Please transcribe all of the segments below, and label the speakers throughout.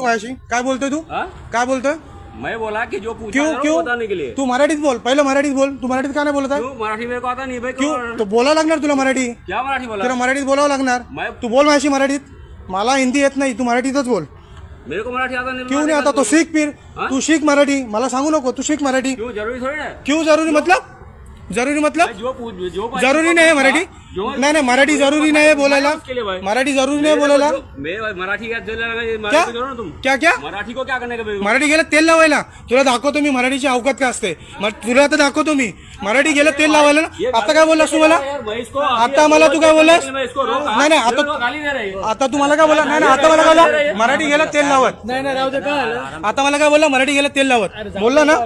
Speaker 1: काय बोलतोय तू?
Speaker 2: हाँ?
Speaker 1: काय बोलतोय?
Speaker 2: मैं बोला कि जो पूछा
Speaker 1: क्यों क्यों?
Speaker 2: बताने के लिए।
Speaker 1: तू मराठीत बोल पहिलं मराठीत बोल. तू मराठीत का नाही बोलत आहे?
Speaker 2: क्यों? मराठी मेरे को आता नहीं भाई
Speaker 1: क्यों?
Speaker 2: क्यों?
Speaker 1: तो बोलावं लागणार तुला मराठी.
Speaker 2: क्या मराठी बोला
Speaker 1: तुला मराठीत बोलावं लागणार.
Speaker 2: मैं
Speaker 1: तू बोल माझ्याशी मराठीत. मला हिंदी येत नाही तू मराठीतच बोल.
Speaker 2: मेरे को मराठी आता नहीं
Speaker 1: क्यों नाही आता? तो। सीख
Speaker 2: हाँ?
Speaker 1: तू शिक मराठी. मला सांगू नको तू शिक मराठी.
Speaker 2: क्यों? जरूरी थोड़ी ना
Speaker 1: क्यों जरुरी? मतलब? जरुरी मतलब? जरुरी नाही आहे मराठी? नाही नाही मराठी जरुरी नाही आहे बोलायला. मराठी जरुरी नाही
Speaker 2: को
Speaker 1: बोलायला.
Speaker 2: मराठी क्या?
Speaker 1: क्या
Speaker 2: मराठी को क्या करने का मेरे को?
Speaker 1: मराठी गेलं तेल लावायला. तुला दाखवतो मी मराठीची अवकात काय असते. तुला आता दाखवतो मी. मराठी गेलं तेल लावायला ना. आता काय बोललास तू मला?
Speaker 2: अभी
Speaker 1: आता मला तू काय बोललास? नाही नाही
Speaker 2: को
Speaker 1: आता आता तू मला काय बोला नाही नाही आता मला बोला मराठी गेलं तेल लावत. नाही नाही आता मला काय बोलला? मराठी गेलं तेल लावत. बोलला ना?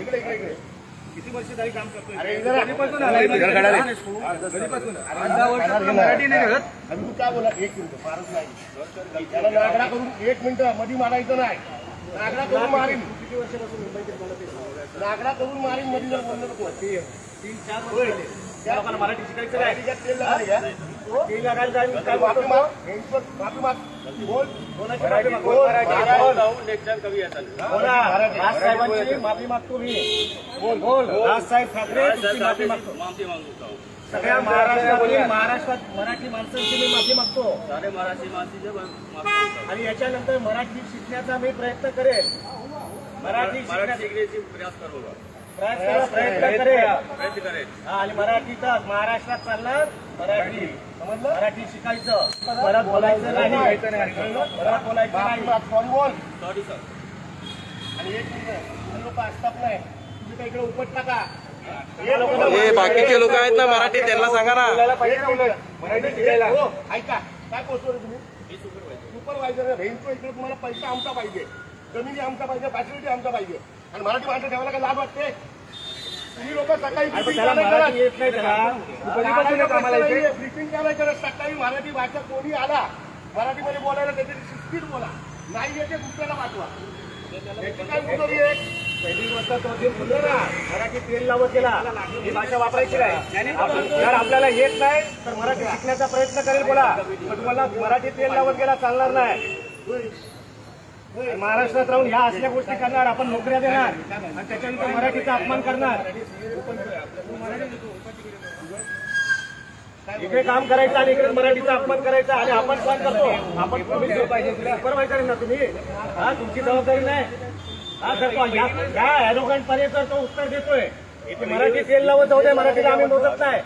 Speaker 3: इकडे इकडे इकडे आणि तू काय बोला एक मिनिट मारत नाही. त्याला नागडा करून एक मिनिटमध्ये मारायचं नाही. नागडा करून मारीन. नागडा करून मारीन मध्ये जर बोललं नको. होय. मराठी शिकायचं माफी माफी मागतो मी. बोल. बोल. राजसाहेब ठाकरे माफी मागतो.
Speaker 2: माफी मांगता
Speaker 3: सगळ्या महाराष्ट्रातील महाराष्ट्रात मराठी माणसांची मी माफी मागतो.
Speaker 2: सारे मराठी हूँ
Speaker 3: आणि याच्यानंतर मराठी शिकण्याचा मी प्रयत्न करेल मराठी
Speaker 2: मराठी
Speaker 3: शिकण्याचा
Speaker 2: प्रयास करूंगा
Speaker 3: प्रयत्न प्रयत्न करेल
Speaker 2: प्रयत्न करें
Speaker 3: आणि मराठीतच महाराष्ट्रात चालणार मराठी. समजलं? मराठी शिकायचं. परत बोलायचं नाही. परत बोलायचं नाही. सॉरी बोल
Speaker 2: सॉरी सर
Speaker 3: आणि एक लोक असतात नाही तुम्ही काय इकडे उपटता का
Speaker 4: हे बाकीचे लोक आहेत ना मराठी त्यांना सांगा ना.
Speaker 3: मराठी शिकायला. हो ऐका. काय पोहोचतो रे तुम्ही? सुपरवायझर रेंजो इकडे तुम्हाला पैसा आमचा पाहिजे. जमिनी आमचा पाहिजे फॅसिलिटी आमचा पाहिजे. आणि मराठी माणसं ठेवायला काय लाज वाटते? तुम्ही लोक सकाळी briefing का नाही करत? ब्रिफिंग का नाही करत सकाळी मराठी भाषा कोणी आला मराठीमध्ये बोलायला त्याची शिस्तीत बोला. नाही येते दुसऱ्याला पाठवा. याची काय आहे? पहिली गोष्ट तो जे बोललो ना मराठी तेल लावत गेला. ही भाषा वापरायची नाही. आपण- जर आपल्याला येत नाही तर मराठी शिकण्याचा प्रयत्न करेल बोला. पण तुम्हाला मराठी तेल लावत गेला चालणार नाही. महाराष्ट्रात राहून ह्या असल्या गोष्टी करणार आपण नोकऱ्या देणार आणि त्याच्यानंतर मराठीचा अपमान करणार. इकडे काम करायचं आणि इकडे मराठीचा अपमान करायचा आणि आपण सहन करतो. आपण सुपरवायझर ना तुम्ही? हा तुमची जबाबदारी नाही. हा सर या या तो उत्तर देतोय. मराठी तेल लावत जाऊ दे मराठीला आम्ही मोजत नाही.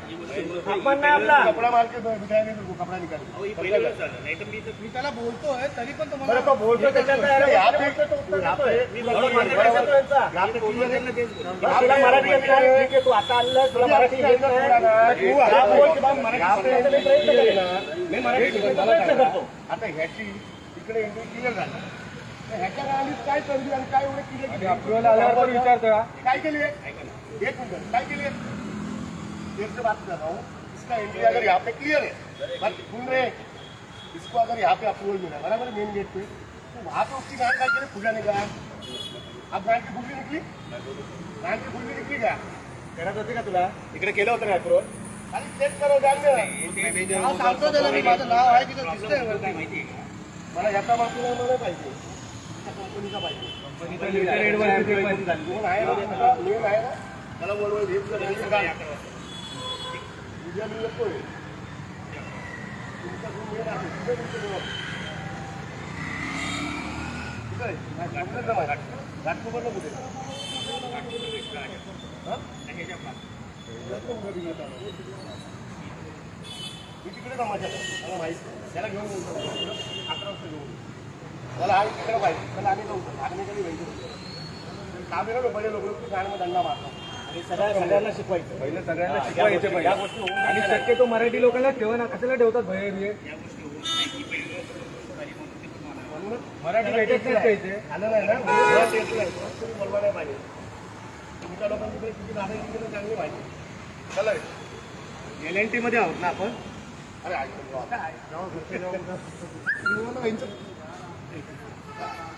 Speaker 3: अपमान नाही आपला. कपडा कपडा
Speaker 1: मी त्याला बोलतोय तरी पण
Speaker 3: बरं तो बोलतो त्याच्यात काय आहे? या बोलतो तो उत्तर देतोय. म्हणून मान्य करायचं तो यांचा. बरं, तुला मराठी येत नाही. ठीक आहे, तू आता आलं तुला मराठी येत नाही. तू आता बोल की बा मराठी मी प्रयत्न करेन मी मराठी शिकण्याचा प्रयत्न करतो. आता ह्याची इकडे एंट्री क्लिअर झाली. ह्याच्या काळात काय संधी आणि काय एवढे क्लिअर अप्रुव्हल आल्यावर विचारतो काय केली एक मिनिट काय केली देश से बात कर रहा हूँ। इसका एंट्री अगर यहाँ पे क्लियर है बात सुन रहे इसको अगर यहाँ पे अप्रूवल मिला बराबर मेन गेट पे तो वहाँ पे उसकी गांड काय फुलाने का अब गांड की फुलकी निकली? गांड की फुलकी निकली का करत होती का तुला? इकडे केलं होतं ना अप्रूवल आणि चेक करो जाण सांगतो त्याला मी माझं नाव आहे तिथं दिसतंय मला याचा बाजूला मला पाहिजे त्या कंपनीचा पाहिजे आहे ना उद्या मी येतोय घाटकोपरला कुठे मी तिकडे जमा केलं. मला माहिती त्याला घेऊन अकरा वाजता घेऊन मला आणि तिकडे पाहिजे त्याला आम्ही आम्ही कधी पाहिजे काम आहे ना बडे लोक गाण्यामध्ये दंडा मारतात. आणि सगळ्या सगळ्यांना शिकवायचं.
Speaker 4: पहिले सगळ्यांना शिकवायचे
Speaker 3: या
Speaker 4: पाहिजे
Speaker 3: गोष्टी होऊन
Speaker 4: आणि शक्यतो मराठी लोकांना ठेवा ना कशाला ठेवतात भय बिये? मराठी भेटत नाही पाहिजे
Speaker 3: आलं नाही ना? मुळात येत नाही. मुळात तरी बोलवा नाही पाहिजे. तुमच्या लोकांची किती दादा चांगली पाहिजे चला.
Speaker 4: एल एन टी मध्ये आहोत ना आपण?
Speaker 3: अरे ऐक ना,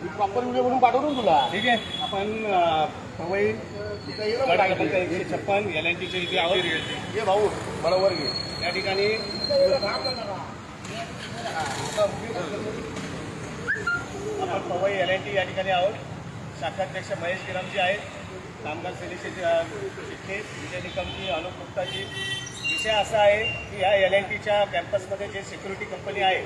Speaker 3: मी प्रॉपर व्हिडिओ बनवून पाठवतो ना तुला.
Speaker 4: ठीक आहे. आपण पवई एकशे छप्पन एल एन टीचे इथे आहोत.
Speaker 3: ये भाऊ मला वर घे.
Speaker 4: या ठिकाणी. आपण पवई एल एन टी या ठिकाणी आहोत. शाखाध्यक्ष महेश गिरामजी आहेत. कामगार सेनेचे चिठ्ठे विजय निकमजी अनुप गुप्ताजी. विषय असा आहे की या एल एन टीच्या कॅम्पसमध्ये जे सिक्युरिटी कंपनी आहे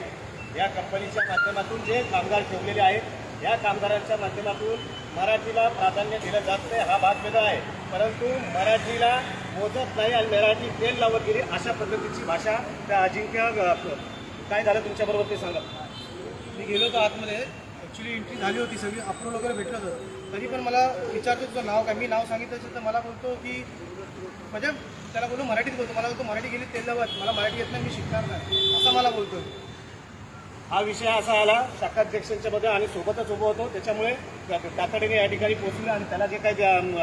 Speaker 4: या कंपनीच्या माध्यमातून जे कामगार ठेवलेले आहेत या कामगारांच्या माध्यमातून मराठीला प्राधान्य दिलं जात नाही हा भाग वेगळा आहे. परंतु मराठीला मोजत नाही आणि मराठी तेल लावत गेली अशा पद्धतीची भाषा त्या अजिंक्य काय झालं तुमच्याबरोबर ते सांगा.
Speaker 5: मी गेलो होतो आतमध्ये. ॲक्च्युली एंट्री झाली होती सगळी अप्रूव्ह वगैरे भेटलं होतं. तरी पण मला विचारतो तुझं नाव काय? मी नाव सांगितलं असेल तर मला बोलतो की म्हणजे? त्याला बोलतो मराठीत बोलतो. मला बोलतो मराठी गेली तेल लावत मला मराठी येत नाही मी शिकणार नाही. असं मला बोलतो
Speaker 4: हा विषय असा आला शाखाध्यक्षांच्या मध्ये आणि सोबतच उभं होतो. त्याच्यामुळे तातडीने या ठिकाणी पोहोचले आणि त्याला जे काही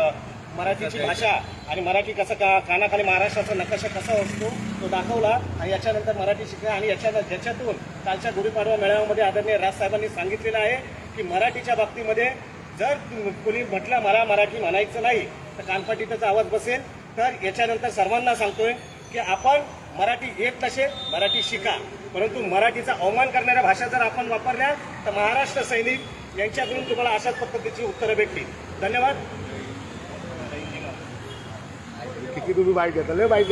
Speaker 4: मराठीची भाषा आणि मराठी कसं का कानाखाली महाराष्ट्राचा नकाशा कसा असतो तो दाखवला आणि याच्यानंतर मराठी शिकला आणि याच्या ज्याच्यातून कालच्या गुढीपाडवा मेळाव्यामध्ये आदरणीय राजसाहेबांनी सांगितलेलं आहे की मराठीच्या बाबतीमध्ये जर कोणी म्हटलं मला मराठी म्हणायचं नाही तर कानपाटीतच आवाज बसेल. तर याच्यानंतर सर्वांना सांगतोय की आपण मराठी येत नसेल मराठी शिका. परंतु मराठीचा अवमान करणाऱ्या भाषा जर आपण वापरल्या तर महाराष्ट्र सैनिक यांच्याकडून तुम्हाला अशाच पद्धतीची उत्तरं भेटतील. धन्यवाद.
Speaker 3: किती तुम्ही बाईक घेता बाईक